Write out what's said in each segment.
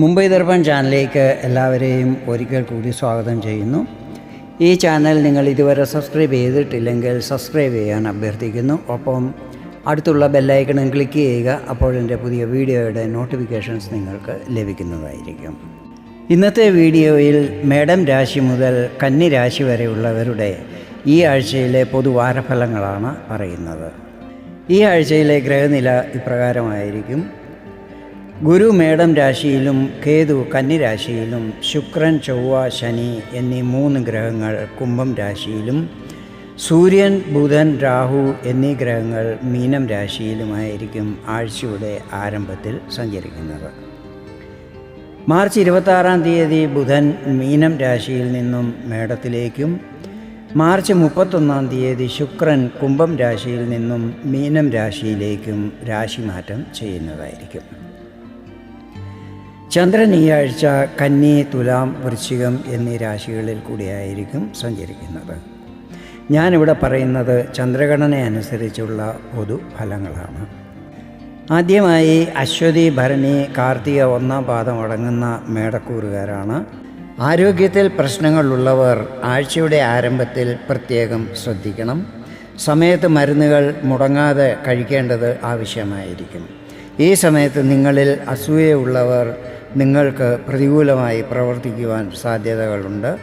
മുംബൈ ദർപ്പൺ ചാനലിലേക്ക് എല്ലാവരെയും ഒരിക്കൽ കൂടി സ്വാഗതം ചെയ്യുന്നു. ഈ ചാനൽ നിങ്ങൾ ഇതുവരെ സബ്സ്ക്രൈബ് ചെയ്തിട്ടില്ലെങ്കിൽ സബ്സ്ക്രൈബ് ചെയ്യാൻ അഭ്യർത്ഥിക്കുന്നു. ഒപ്പം അടുത്തുള്ള ബെല്ലൈക്കണം ക്ലിക്ക് ചെയ്യുക അപ്പോൾ എന്റെ പുതിയ വീഡിയോയുടെ നോട്ടിഫിക്കേഷൻസ് നിങ്ങൾക്ക് ലഭിക്കുന്നതായിരിക്കും. ഇന്നത്തെ വീഡിയോയിൽ മേഡം രാശി മുതൽ കന്നി രാശി വരെയുള്ളവരുടെ ഈ ആഴ്ചയിലെ പൊതുവാരഫലങ്ങളാണ് പറയുന്നത്. ഈ ആഴ്ചയിലെ ഗ്രഹനില ഇപ്രകാരമായിരിക്കും. ഗുരു മേടം രാശിയിലും കേതു കന്നിരാശിയിലും ശുക്രൻ ചൊവ്വ ശനി എന്നീ മൂന്ന് ഗ്രഹങ്ങൾ കുംഭം രാശിയിലും സൂര്യൻ ബുധൻ രാഹു എന്നീ ഗ്രഹങ്ങൾ മീനം രാശിയിലുമായിരിക്കും ആഴ്ചയുടെ ആരംഭത്തിൽ സഞ്ചരിക്കുന്നത്. മാർച്ച് ഇരുപത്താറാം തീയതി ബുധൻ മീനം രാശിയിൽ നിന്നും മേടത്തിലേക്കും മാർച്ച് മുപ്പത്തൊന്നാം തീയതി ശുക്രൻ കുംഭം രാശിയിൽ നിന്നും മീനം രാശിയിലേക്കും രാശിമാറ്റം ചെയ്യുന്നതായിരിക്കും. ചന്ദ്രൻ ഈ ആഴ്ച കന്നി തുലാം വൃശ്ചികം എന്നീ രാശികളിൽ കൂടിയായിരിക്കും സഞ്ചരിക്കുന്നത്. ഞാനിവിടെ പറയുന്നത് ചന്ദ്രഗണന അനുസരിച്ചുള്ള പൊതു ഫലങ്ങളാണ്. ആദ്യമായി അശ്വതി ഭരണി കാർത്തിക ഒന്നാം പാദം അടങ്ങുന്ന മേടക്കൂറുകാരാണ്. ആരോഗ്യത്തിൽ പ്രശ്നങ്ങളുള്ളവർ ആഴ്ചയുടെ ആരംഭത്തിൽ പ്രത്യേകം ശ്രദ്ധിക്കണം. സമയത്ത് മരുന്നുകൾ മുടങ്ങാതെ കഴിക്കേണ്ടത് ആവശ്യമായിരിക്കും. ഈ സമയത്ത് നിങ്ങളിൽ അസൂയയുള്ളവർ നിങ്ങൾക്ക് പ്രതികൂലമായി പ്രവർത്തിക്കുവാൻ സാധ്യതകളുണ്ട്.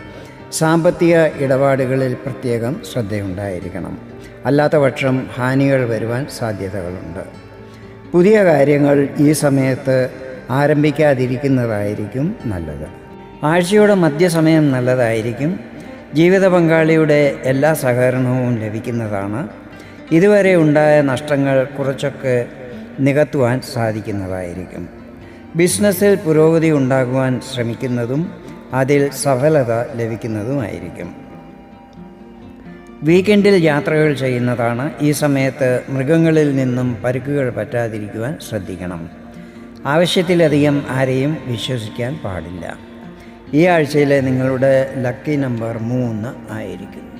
സാമ്പത്തിക ഇടപാടുകളിൽ പ്രത്യേകം ശ്രദ്ധയുണ്ടായിരിക്കണം. അല്ലാത്തപക്ഷം ഹാനികൾ വരുവാൻ സാധ്യതകളുണ്ട്. പുതിയ കാര്യങ്ങൾ ഈ സമയത്ത് ആരംഭിക്കാതിരിക്കുന്നതായിരിക്കും നല്ലത്. ആഴ്ചയുടെ മധ്യസമയം നല്ലതായിരിക്കും. ജീവിത പങ്കാളിയുടെ എല്ലാ സഹകരണവും ലഭിക്കുന്നതാണ്. ഇതുവരെ ഉണ്ടായ നഷ്ടങ്ങൾ കുറച്ചൊക്കെ നികത്തുവാൻ സാധിക്കുന്നതായിരിക്കും. ബിസിനസ്സിൽ പുരോഗതി ഉണ്ടാകുവാൻ ശ്രമിക്കുന്നതും അതിൽ സഫലത ലഭിക്കുന്നതുമായിരിക്കും. വീക്കെൻഡിൽ യാത്രകൾ ചെയ്യുന്നതാണ് ഈ സമയത്ത് മൃഗങ്ങളിൽ നിന്നും പരുക്കുകൾ പറ്റാതിരിക്കുവാൻ ശ്രദ്ധിക്കണം. ആവശ്യത്തിലധികം ആരെയും വിശ്വസിക്കാൻ പാടില്ല. ഈ ആഴ്ചയിലെ നിങ്ങളുടെ ലക്കി നമ്പർ മൂന്ന് ആയിരിക്കും.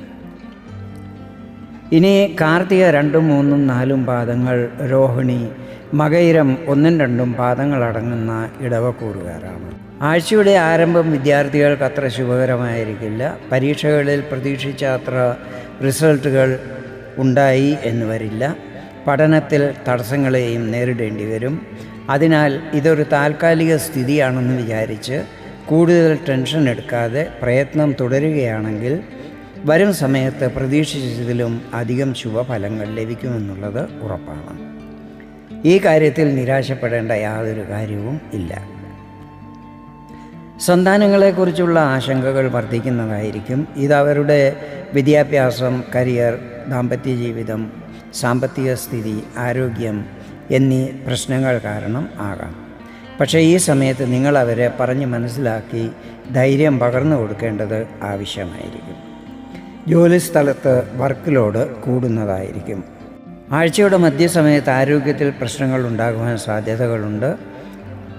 ഇനി കാർത്തിക രണ്ടും മൂന്നും നാലും പാദങ്ങൾ രോഹിണി മകയിരം ഒന്നും രണ്ടും പാദങ്ങളടങ്ങുന്ന ഇടവക്കൂറുകാരാണ് ആഴ്ചയുടെ ആരംഭം വിദ്യാർത്ഥികൾക്ക് അത്ര ശുഭകരമായിരിക്കില്ല. പരീക്ഷകളിൽ പ്രതീക്ഷിച്ച അത്ര റിസൾട്ടുകൾ ഉണ്ടായി എന്ന് വരില്ല. പഠനത്തിൽ തടസ്സങ്ങളെയും നേരിടേണ്ടി വരും. അതിനാൽ ഇതൊരു താൽക്കാലിക സ്ഥിതിയാണെന്ന് വിചാരിച്ച് കൂടുതൽ ടെൻഷൻ എടുക്കാതെ പ്രയത്നം തുടരുകയാണെങ്കിൽ വരും സമയത്ത് പ്രതീക്ഷിച്ചതിലും അധികം ശുഭഫലങ്ങൾ ലഭിക്കുമെന്നുള്ളത് ഉറപ്പാണ്. ഈ കാര്യത്തിൽ നിരാശപ്പെടേണ്ട യാതൊരു കാര്യവും ഇല്ല. സന്താനങ്ങളെക്കുറിച്ചുള്ള ആശങ്കകൾ വർദ്ധിക്കുന്നതായിരിക്കും. ഇത് അവരുടെ വിദ്യാഭ്യാസം കരിയർ ദാമ്പത്യ ജീവിതം സാമ്പത്തിക സ്ഥിതി ആരോഗ്യം എന്നീ പ്രശ്നങ്ങൾ കാരണം ആകാം. പക്ഷേ ഈ സമയത്ത് നിങ്ങൾ അവരെ പറഞ്ഞ് മനസ്സിലാക്കി ധൈര്യം പകർന്നു കൊടുക്കേണ്ടത് ആവശ്യമായിരിക്കും. ജോലിസ്ഥലത്ത് വർക്ക് ലോഡ് കൂടുന്നതായിരിക്കും. ആഴ്ചയുടെ മധ്യസമയത്ത് ആരോഗ്യത്തിൽ പ്രശ്നങ്ങൾ ഉണ്ടാകുവാൻ സാധ്യതകളുണ്ട്.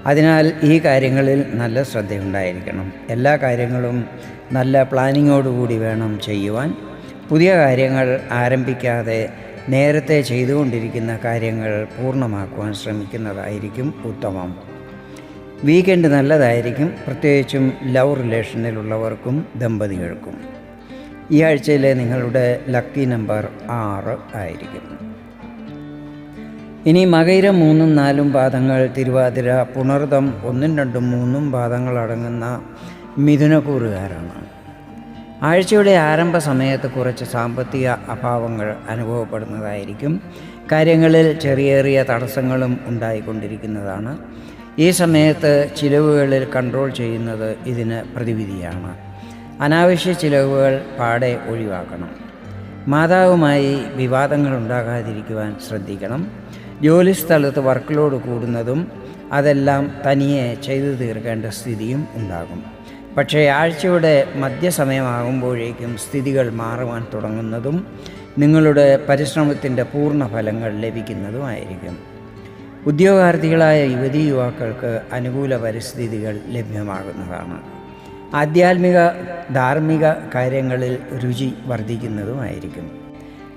അതിനാൽ ഈ കാര്യങ്ങളിൽ നല്ല ശ്രദ്ധയുണ്ടായിരിക്കണം. എല്ലാ കാര്യങ്ങളും നല്ല പ്ലാനിങ്ങോടുകൂടി വേണം ചെയ്യുവാൻ. പുതിയ കാര്യങ്ങൾ ആരംഭിക്കാതെ നേരത്തെ ചെയ്തുകൊണ്ടിരിക്കുന്ന കാര്യങ്ങൾ പൂർണമാക്കുവാൻ ശ്രമിക്കുന്നതായിരിക്കും ഉത്തമം. വീക്കെൻഡ് നല്ലതായിരിക്കും. പ്രത്യേകിച്ചും ലവ് റിലേഷനിലുള്ളവർക്കും ദമ്പതികൾക്കും. ഈ ആഴ്ചയിലെ നിങ്ങളുടെ ലക്കി നമ്പർ ആറ് ആയിരിക്കും. ഇനി മകയിര മൂന്നും നാലും പാദങ്ങൾ തിരുവാതിര പുണർതം ഒന്നും രണ്ടും മൂന്നും പാദങ്ങൾ അടങ്ങുന്ന മിഥുനക്കൂറുകാരാണ് ആഴ്ചയുടെ ആരംഭ സമയത്ത് കുറച്ച് സാമ്പത്തിക അഭാവങ്ങൾ അനുഭവപ്പെടുന്നതായിരിക്കും. കാര്യങ്ങളിൽ ചെറിയ ചെറിയ തടസ്സങ്ങളും ഉണ്ടായിക്കൊണ്ടിരിക്കുന്നതാണ്. ഈ സമയത്ത് ചിലവുകളിൽ കൺട്രോൾ ചെയ്യുന്നത് ഇതിന് പ്രതിവിധിയാണ്. അനാവശ്യ ചിലവുകൾ പാടെ ഒഴിവാക്കണം. മാതാവുമായി വിവാദങ്ങൾ ഉണ്ടാകാതിരിക്കുവാൻ ശ്രദ്ധിക്കണം. ജോലിസ്ഥലത്ത് വർക്ക് ലോഡ് കൂടുന്നതും അതെല്ലാം തനിയെ ചെയ്തു തീർക്കേണ്ട സ്ഥിതിയും ഉണ്ടാകും. പക്ഷേ ആഴ്ചയുടെ മധ്യസമയമാകുമ്പോഴേക്കും സ്ഥിതികൾ മാറുവാൻ തുടങ്ങുന്നതും നിങ്ങളുടെ പരിശ്രമത്തിന്റെ പൂർണ ഫലങ്ങൾ ലഭിക്കുന്നതുമായിരിക്കും ഉദ്യോഗാർത്ഥികളായ യുവതി യുവാക്കൾക്ക് അനുകൂല പരിസ്ഥിതികൾ ലഭ്യമാകുന്നതാണ്. ആധ്യാത്മിക ധാർമ്മിക കാര്യങ്ങളിൽ രുചി വർദ്ധിക്കുന്നതുമായിരിക്കും.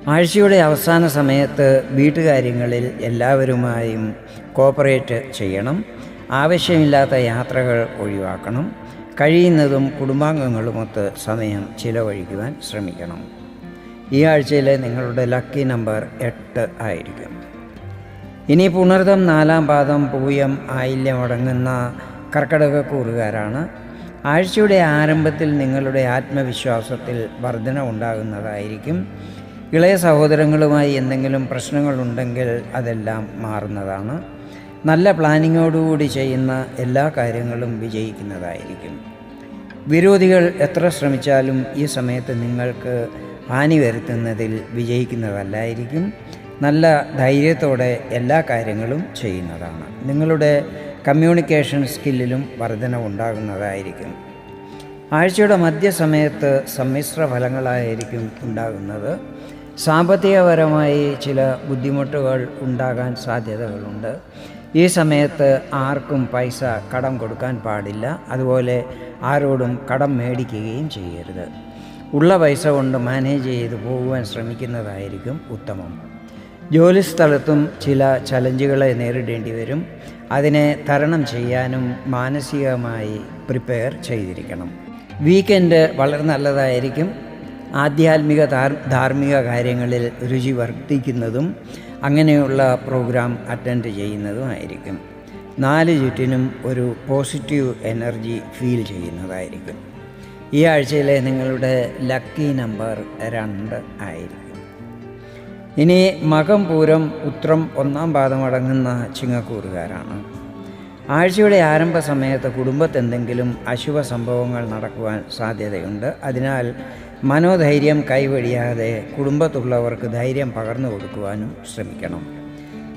ആഴ്ചയുടെ അവസാന സമയത്ത് വീട്ടുകാര്യങ്ങളിൽ എല്ലാവരുമായും കോപ്പറേറ്റ് ചെയ്യണം. ആവശ്യമില്ലാത്ത യാത്രകൾ ഒഴിവാക്കണം. കഴിയുന്നതും കുടുംബാംഗങ്ങളുമൊത്ത് സമയം ചിലവഴിക്കുവാൻ ശ്രമിക്കണം. ഈ ആഴ്ചയിലെ നിങ്ങളുടെ ലക്കി നമ്പർ എട്ട് ആയിരിക്കും. ഇനി പുണർദം നാലാം പാദം പൂയം ആയില്യം അടങ്ങുന്ന കർക്കടകക്കൂറുകാരാണ്. ആഴ്ചയുടെ ആരംഭത്തിൽ നിങ്ങളുടെ ആത്മവിശ്വാസത്തിൽ വർധന ഉണ്ടാകുന്നതായിരിക്കും ഇളയ സഹോദരങ്ങളുമായി എന്തെങ്കിലും പ്രശ്നങ്ങളുണ്ടെങ്കിൽ അതെല്ലാം മാറുന്നതാണ്. നല്ല പ്ലാനിങ്ങോടുകൂടി ചെയ്യുന്ന എല്ലാ കാര്യങ്ങളും വിജയിക്കുന്നതായിരിക്കും. വിരോധികൾ എത്ര ശ്രമിച്ചാലും ഈ സമയത്ത് നിങ്ങൾക്ക് ഹാനി വരുത്തുന്നതിൽ വിജയിക്കുന്നതല്ലായിരിക്കും. നല്ല ധൈര്യത്തോടെ എല്ലാ കാര്യങ്ങളും ചെയ്യുന്നതാണ്. നിങ്ങളുടെ കമ്മ്യൂണിക്കേഷൻ സ്കില്ലിലും വർധന ഉണ്ടാകുന്നതായിരിക്കും ആഴ്ചയുടെ മധ്യസമയത്ത് സമ്മിശ്ര ഫലങ്ങളായിരിക്കും ഉണ്ടാകുന്നത്. സാമ്പത്തികപരമായി ചില ബുദ്ധിമുട്ടുകൾ ഉണ്ടാകാൻ സാധ്യതകളുണ്ട്. ഈ സമയത്ത് ആർക്കും പൈസ കടം കൊടുക്കാൻ പാടില്ല. അതുപോലെ ആരോടും കടം മേടിക്കുകയും ചെയ്യരുത്. ഉള്ള പൈസ കൊണ്ട് മാനേജ് ചെയ്ത് പോകുവാൻ ശ്രമിക്കുന്നതായിരിക്കും ഉത്തമം. ജോലിസ്ഥലത്തും ചില ചലഞ്ചുകളെ നേരിടേണ്ടി വരും. അതിനെ തരണം ചെയ്യാനും മാനസികമായി പ്രിപ്പയർ ചെയ്തിരിക്കണം. വീക്കെൻഡ് വളരെ നല്ലതായിരിക്കും. ആധ്യാത്മിക ധാർമ്മിക കാര്യങ്ങളിൽ രുചി വർദ്ധിക്കുന്നതും അങ്ങനെയുള്ള പ്രോഗ്രാം അറ്റൻഡ് ചെയ്യുന്നതുമായിരിക്കും. നാല് ചുറ്റിനും ഒരു പോസിറ്റീവ് എനർജി ഫീൽ ചെയ്യുന്നതായിരിക്കും. ഈ ആഴ്ചയിലെ നിങ്ങളുടെ ലക്കി നമ്പർ രണ്ട് ആയിരിക്കും. ഇനി മകം പൂരം ഉത്രം ഒന്നാം പാദമടങ്ങുന്ന ചിങ്ങക്കൂറുകാരാണ്. ആഴ്ചയുടെ ആരംഭ സമയത്ത് കുടുംബത്തെന്തെങ്കിലും അശുഭ സംഭവങ്ങൾ നടക്കുവാൻ സാധ്യതയുണ്ട്. അതിനാൽ മനോധൈര്യം കൈവഴിയാതെ കുടുംബത്തുള്ളവർക്ക് ധൈര്യം പകർന്നു കൊടുക്കുവാനും ശ്രമിക്കണം.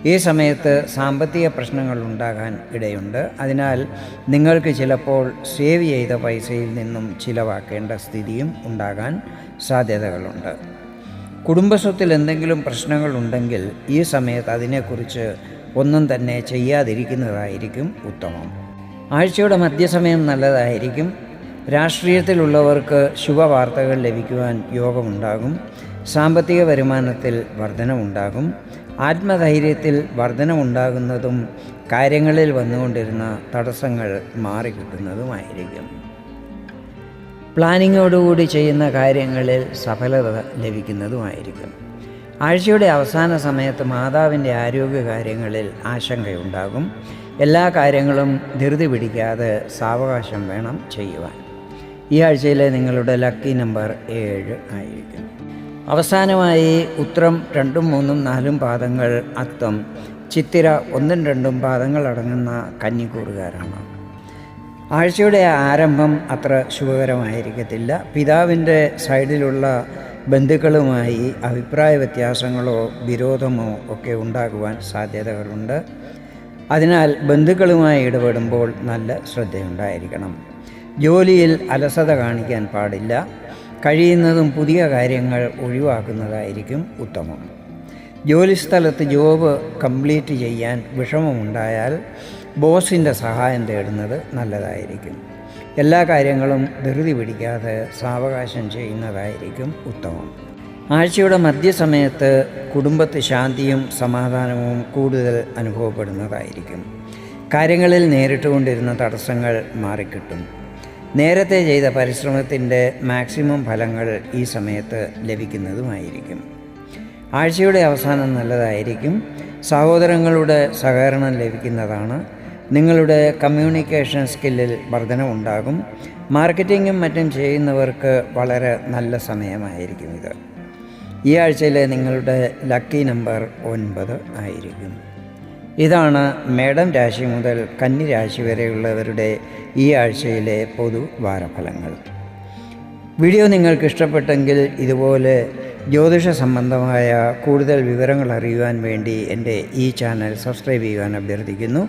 ഈ സമയത്ത് സാമ്പത്തിക പ്രശ്നങ്ങൾ ഉണ്ടാകാൻ ഇടയുണ്ട്. അതിനാൽ നിങ്ങൾക്ക് ചിലപ്പോൾ സേവ് ചെയ്ത പൈസയിൽ നിന്നും ചിലവാക്കേണ്ട സ്ഥിതിയും ഉണ്ടാകാൻ സാധ്യതകളുണ്ട്. കുടുംബസ്വത്തിൽ എന്തെങ്കിലും പ്രശ്നങ്ങളുണ്ടെങ്കിൽ ഈ സമയത്ത് അതിനെക്കുറിച്ച് ഒന്നും തന്നെ ചെയ്യാതിരിക്കുന്നതായിരിക്കും ഉത്തമം. ആഴ്ചയുടെ മധ്യസമയം നല്ലതായിരിക്കും. രാഷ്ട്രീയത്തിലുള്ളവർക്ക് ശുഭവാർത്തകൾ ലഭിക്കുവാൻ യോഗമുണ്ടാകും. സാമ്പത്തിക വരുമാനത്തിൽ വർധനമുണ്ടാകും. ആത്മധൈര്യത്തിൽ വർധനമുണ്ടാകുന്നതും കാര്യങ്ങളിൽ വന്നുകൊണ്ടിരുന്ന തടസ്സങ്ങൾ മാറിക്കിട്ടുന്നതുമായിരിക്കും. പ്ലാനിങ്ങോടുകൂടി ചെയ്യുന്ന കാര്യങ്ങളിൽ സഫലത ലഭിക്കുന്നതുമായിരിക്കും. ആഴ്ചയുടെ അവസാന സമയത്ത് മാതാവിന്റെ ആരോഗ്യ കാര്യങ്ങളിൽ ആശങ്കയുണ്ടാകും. എല്ലാ കാര്യങ്ങളും ധൃതി പിടിക്കാതെ സാവകാശം വേണം ചെയ്യുവാൻ. ഈ ആഴ്ചയിലെ നിങ്ങളുടെ ലക്കി നമ്പർ ഏഴ് ആയിരിക്കും. അവസാനമായി ഉത്രം രണ്ടും മൂന്നും നാലും പാദങ്ങൾ അത്തം ചിത്തിര ഒന്നും രണ്ടും പാദങ്ങൾ അടങ്ങുന്ന കന്നിക്കൂറുകാരാണ്. ആഴ്ചയുടെ ആരംഭം അത്ര ശുഭകരമായിരിക്കത്തില്ല. പിതാവിന്റെ സൈഡിലുള്ള ബന്ധുക്കളുമായി അഭിപ്രായ വ്യത്യാസങ്ങളോ വിരോധമോ ഒക്കെ ഉണ്ടാകുവാൻ സാധ്യതകളുണ്ട്. അതിനാൽ ബന്ധുക്കളുമായി ഇടപെടുമ്പോൾ നല്ല ശ്രദ്ധയുണ്ടായിരിക്കണം. ജോലിയിൽ അലസത കാണിക്കാൻ പാടില്ല. കഴിയുന്നതും പുതിയ കാര്യങ്ങൾ ഒഴിവാക്കുന്നതായിരിക്കും ഉത്തമം. ജോലിസ്ഥലത്ത് ജോബ് കംപ്ലീറ്റ് ചെയ്യാൻ വിഷമമുണ്ടായാൽ ബോസിന്റെ സഹായം തേടുന്നത് നല്ലതായിരിക്കും. എല്ലാ കാര്യങ്ങളും ധൃതി പിടിക്കാതെ സാവകാശം ചെയ്യുന്നതായിരിക്കും ഉത്തമം. ആഴ്ചയുടെ മധ്യസമയത്ത് കുടുംബത്ത് ശാന്തിയും സമാധാനവും കൂടുതൽ അനുഭവപ്പെടുന്നതായിരിക്കും. കാര്യങ്ങളിൽ നേരിട്ടുകൊണ്ടിരുന്ന തടസ്സങ്ങൾ മാറിക്കിട്ടും. നേരത്തെ ചെയ്ത പരിശ്രമത്തിന്റെ മാക്സിമം ഫലങ്ങൾ ഈ സമയത്ത് ലഭിക്കുന്നതുമായിരിക്കും. ആഴ്ചയുടെ അവസാനം നല്ലതായിരിക്കും. സഹോദരങ്ങളുടെ സഹകരണം ലഭിക്കുന്നതാണ് നിങ്ങളുടെ കമ്മ്യൂണിക്കേഷൻ സ്കില്ലിൽ വർധനമുണ്ടാകും മാർക്കറ്റിങ്ങും മറ്റും ചെയ്യുന്നവർക്ക് വളരെ നല്ല സമയമായിരിക്കും ഇത്. ഈ ആഴ്ചയിലെ നിങ്ങളുടെ ലക്കി നമ്പർ ഒൻപത് ആയിരിക്കും. ഇതാണ് മേടം രാശി മുതൽ കന്നി രാശി വരെയുള്ളവരുടെ ഈ ആഴ്ചയിലെ പൊതു വാരഫലങ്ങൾ. വീഡിയോ നിങ്ങൾക്ക് ഇഷ്ടപ്പെട്ടെങ്കിൽ ഇതുപോലെ ജ്യോതിഷ സംബന്ധമായ കൂടുതൽ വിവരങ്ങൾ അറിയുവാൻ വേണ്ടി എന്റെ ഈ ചാനൽ സബ്സ്ക്രൈബ് ചെയ്യുവാൻ അഭ്യർത്ഥിക്കുന്നു.